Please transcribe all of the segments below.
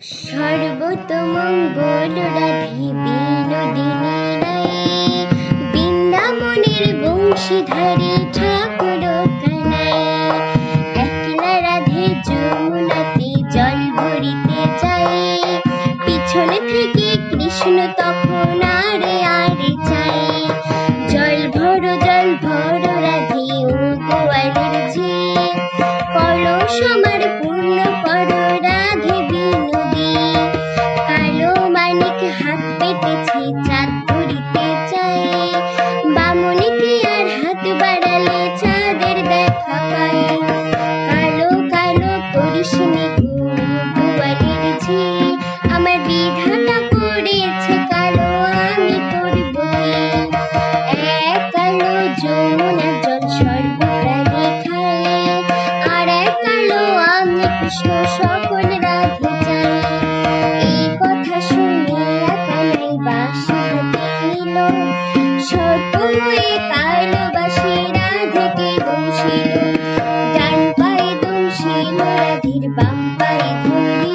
সর্বতমঙ্গল রাধি বিনোদিনী বৃন্দাবনের বংশীধারী ঠাকুর কানাই একলা রাধে যমুনাতে জল ভরিতে যায়। পিছন থেকে কৃষ্ণ তখন আরে আরে চাই জল ভরো জল ভরো পাখি চাঁদ উড়িতে চায়। বামনিকে আর হাত বাড়ালে চাঁদের দেখা পায়? কালো কালো করিস দুয়ারির ঝি। আমার বিধাতা করেছে কালো, আমি করব এক কালো যমুনা জল সর্বপ্রাণী খায়। আর এক কালো আমি কৃষ্ণ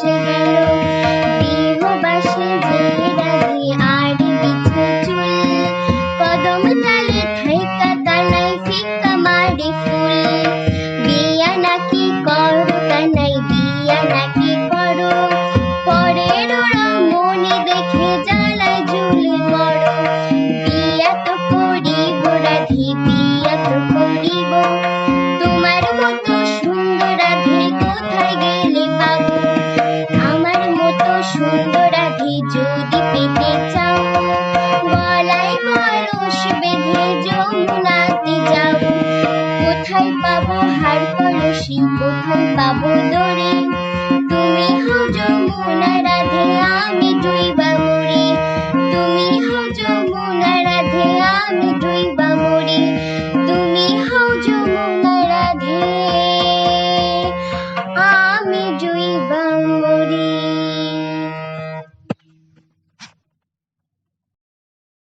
shadow. কোথায় পাবো? হার কলসি কোথায় পাবো?